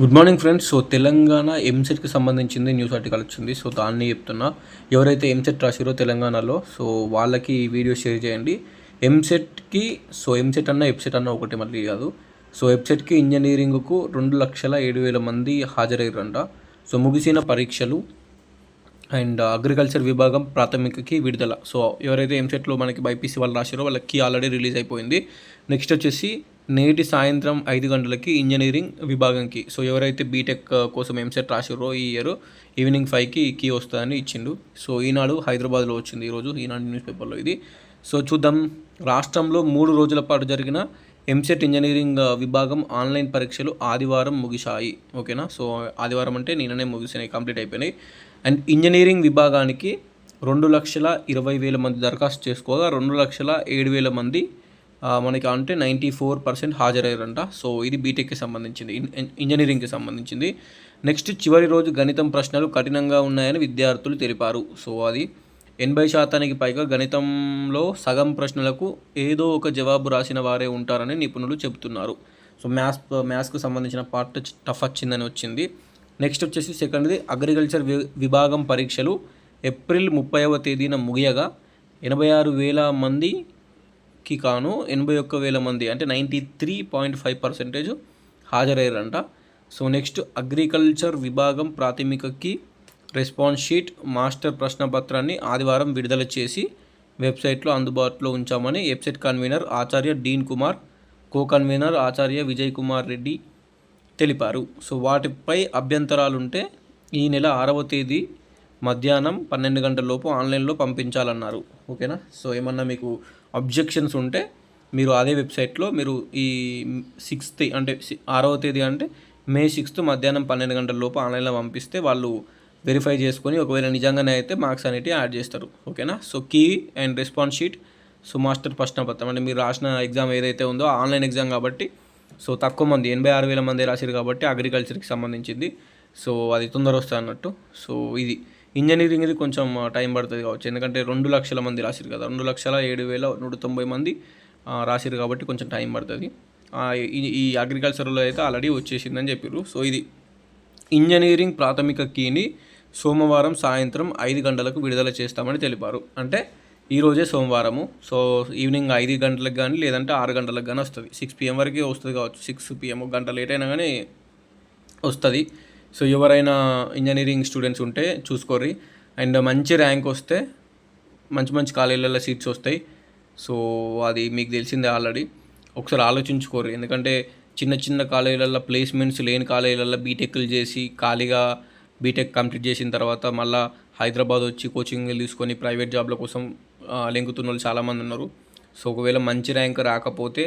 Good morning friends. So Telangana ఎంసెట్కి సంబంధించింది news article వచ్చింది. So దాన్ని చెప్తున్నా. ఎవరైతే ఎంసెట్ రాసిరో తెలంగాణలో సో వాళ్ళకి ఈ వీడియో షేర్ చేయండి. ఎంసెట్కి సో ఎంసెట్ అన్న ఎప్సెట్ అన్న ఒకటి మళ్ళీ కాదు. సో వెబ్సెట్కి ఇంజనీరింగ్కు రెండు లక్షల ఏడు వేల మంది హాజరయ్యారంట. సో ముగిసిన పరీక్షలు అండ్ అగ్రికల్చర్ విభాగం ప్రాథమికకి విడుదల. సో ఎవరైతే ఎంసెట్లో మనకి బైపీసీ వాళ్ళు రాశారో వాళ్ళకి ఆల్రెడీ రిలీజ్ అయిపోయింది. నెక్స్ట్ వచ్చేసి నేటి సాయంత్రం ఐదు గంటలకి ఇంజనీరింగ్ విభాగంకి. సో ఎవరైతే బీటెక్ కోసం ఎంసెట్ రాశారో ఈ ఇయర్ ఈవినింగ్ ఫైవ్కి కీ వస్తుందని ఇచ్చిండు. సో ఈనాడు హైదరాబాద్లో వచ్చింది ఈరోజు ఈనాడు న్యూస్ పేపర్లో ఇది. సో చూద్దాం. రాష్ట్రంలో మూడు రోజుల పాటు జరిగిన ఎంసెట్ ఇంజనీరింగ్ విభాగం ఆన్లైన్ పరీక్షలు ఆదివారం ముగిశాయి. ఓకేనా? సో ఆదివారం అంటే నిన్ననే ముగిసినాయి కంప్లీట్ అయిపోయినాయి. అండ్ ఇంజనీరింగ్ విభాగానికి రెండు లక్షల ఇరవై వేల మంది దరఖాస్తు చేసుకోగా రెండు లక్షల ఏడు వేల మంది మనకి అంటే నైంటీ ఫోర్ పర్సెంట్ హాజరయ్యారంట. సో ఇది బీటెక్కి సంబంధించింది ఇన్- ఇంజనీరింగ్కి సంబంధించింది. నెక్స్ట్ చివరి రోజు గణితం ప్రశ్నలు కఠినంగా ఉన్నాయని విద్యార్థులు తెలిపారు. సో అది ఎనభై శాతానికి పైగా గణితంలో సగం ప్రశ్నలకు ఏదో ఒక జవాబు రాసిన వారే ఉంటారని నిపుణులు చెబుతున్నారు. సో మ్యాథ్స్ మ్యాథ్స్కు సంబంధించిన పార్ట్ టఫ్ వచ్చిందని వచ్చింది. నెక్స్ట్ వచ్చేసి సెకండ్ది అగ్రికల్చర్ వి విభాగం పరీక్షలు ఏప్రిల్ ముప్పైవ తేదీన ముగియగా ఎనభై ఆరు వేల మంది కి కాను ఎనభై ఒక్క వేల మంది అంటే ninety three point five percentage హాజరయ్యారంట. So next agriculture విభాగం ప్రాథమికకి రెస్పాన్స్ షీట్ మాస్టర్ ప్రశ్నపత్రాన్ని ఆదివారం విడుదల చేసి వెబ్సైట్లో అందుబాటులో ఉంచామని వెబ్సైట్ కన్వీనర్ ఆచార్య డీన్ కుమార్ కో కన్వీనర్ ఆచార్య విజయ్ కుమార్ రెడ్డి తెలిపారు. సో వాటిపై అభ్యంతరాలుంటే ఈ నెల ఆరవ తేదీ మధ్యాహ్నం పన్నెండు గంటల లోపు ఆన్లైన్లో పంపించాలన్నారు. ఓకేనా? సో ఏమన్నా మీకు అబ్జెక్షన్స్ ఉంటే మీరు అదే వెబ్సైట్లో మీరు ఈ సిక్స్త్ అంటే ఆరవ తేదీ అంటే మే సిక్స్త్ మధ్యాహ్నం పన్నెండు గంటల లోపు ఆన్లైన్లో పంపిస్తే వాళ్ళు వెరిఫై చేసుకొని ఒకవేళ నిజంగానే అయితే మార్క్స్ అనేటివి యాడ్ చేస్తారు. ఓకేనా? So key and response sheet. So master ప్రశ్నపత్రం అంటే మీరు రాసిన ఎగ్జామ్ ఏదైతే ఉందో ఆన్లైన్ ఎగ్జామ్ కాబట్టి సో తక్కువ మంది ఎనభై ఆరు వేల మంది రాశారు కాబట్టి అగ్రికల్చర్కి సంబంధించింది. సో అది తొందర వస్తుంది అన్నట్టు. సో ఇది. ఇంజనీరింగ్ ఇది కొంచెం టైం పడుతుంది కావచ్చు. ఎందుకంటే రెండు లక్షల మంది రాసిరు కదా. రెండు లక్షల ఏడు వేల నూట తొంభై మంది రాసిరు కాబట్టి కొంచెం టైం పడుతుంది. ఈ- అగ్రికల్చర్లో అయితే ఆల్రెడీ వచ్చేసిందని చెప్పారు సో ఇది ఇంజనీరింగ్ ప్రాథమిక కీని సోమవారం సాయంత్రం ఐదు గంటలకు విడుదల చేస్తామని తెలిపారు. అంటే ఈరోజే సోమవారము. సో ఈవినింగ్ ఐదు గంటలకు కానీ లేదంటే ఆరు గంటలకు కానీ వస్తుంది. సిక్స్ పిఎం వరకు వస్తుంది కావచ్చు. సిక్స్ పిఎం గంట లేట్ అయినా కానీ వస్తుంది. సో ఎవరైనా ఇంజనీరింగ్ స్టూడెంట్స్ ఉంటే చూసుకోర్రి. అండ్ మంచి ర్యాంక్ వస్తే మంచి మంచి కాలేజీలలో సీట్స్ వస్తాయి. సో అది మీకు తెలిసిందే ఆల్రెడీ. ఒకసారి ఆలోచించుకోరు ఎందుకంటే చిన్న చిన్న కాలేజీలలో ప్లేస్మెంట్స్ లేని కాలేజీలలో బీటెక్లు చేసి ఖాళీగా బీటెక్ కంప్లీట్ చేసిన తర్వాత మళ్ళీ హైదరాబాద్ వచ్చి కోచింగ్ తీసుకొని ప్రైవేట్ జాబ్ల కోసం లెంగుతున్న వాళ్ళు చాలామంది ఉన్నారు. సో ఒకవేళ మంచి ర్యాంక్ రాకపోతే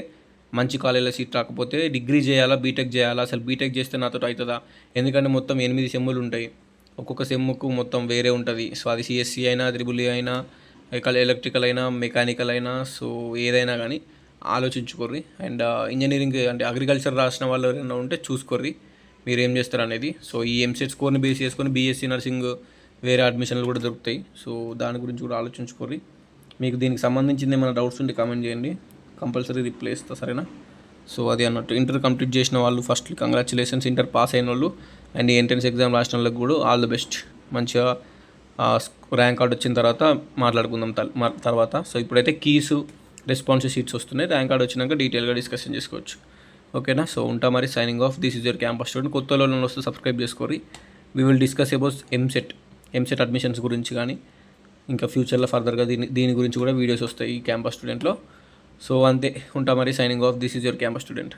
మంచి కాలేజీలో సీట్ రాకపోతే డిగ్రీ చేయాలా బీటెక్ చేయాలా? అసలు బీటెక్ చేస్తే నాతో అవుతుందా? ఎందుకంటే మొత్తం ఎనిమిది సెమ్ములు ఉంటాయి. ఒక్కొక్క సెమ్ముకు మొత్తం వేరే ఉంటుంది. సో అది సిఎస్సి అయినా త్రిబుల్ అయినా ఎకల్ ఎలక్ట్రికల్ అయినా మెకానికల్ అయినా సో ఏదైనా కానీ ఆలోచించుకోర్రి. అండ్ ఇంజనీరింగ్ అంటే అగ్రికల్చర్ రాసిన వాళ్ళు ఎవరైనా ఉంటే చూసుకోర్రి. మీరు ఏం చేస్తారు అనేది. సో ఈ ఎంసెట్ స్కోర్ని బేస్ చేసుకొని బీఎస్సీ నర్సింగ్ వేరే అడ్మిషన్లు కూడా దొరుకుతాయి. సో దాని గురించి కూడా ఆలోచించుకోర్రి. మీకు దీనికి సంబంధించింది ఏమైనా డౌట్స్ ఉంటే కామెంట్ చేయండి. కంపల్సరీ రిప్లై ఇస్తా సరేనా? సో అది అన్నట్టు. ఇంటర్ కంప్లీట్ చేసిన వాళ్ళు ఫస్ట్ కంగ్రాచులేషన్స్ ఇంటర్ పాస్ అయిన వాళ్ళు. అండ్ ఎంట్రన్స్ ఎగ్జామ్ రాసిన వాళ్ళకి కూడా ఆల్ ద బెస్ట్ మంచిగా ర్యాంక్ కార్డ్ వచ్చిన తర్వాత మాట్లాడుకుందాం తర్వాత. సో ఇప్పుడైతే కీస్ రెస్పాన్స్ షీట్స్ వస్తున్నాయి. ర్యాంక్ కార్డ్ వచ్చినాక డీటెయిల్గా డిస్కషన్ చేసుకోవచ్చు. ఓకేనా? సో ఉంటా మరి. Signing off this is your campus student కొత్త వాళ్ళు వస్తే subscribe చేసుకోరి we will discuss about EAMCET EAMCET admissions గురించి కానీ ఇంకా ఫ్యూచర్లో ఫర్దర్గా దీని దీని గురించి కూడా వీడియోస్ వస్తాయి ఈ క్యాంపస్ స్టూడెంట్లో సో అంతే ఉంటా మరి signing off this is your campus student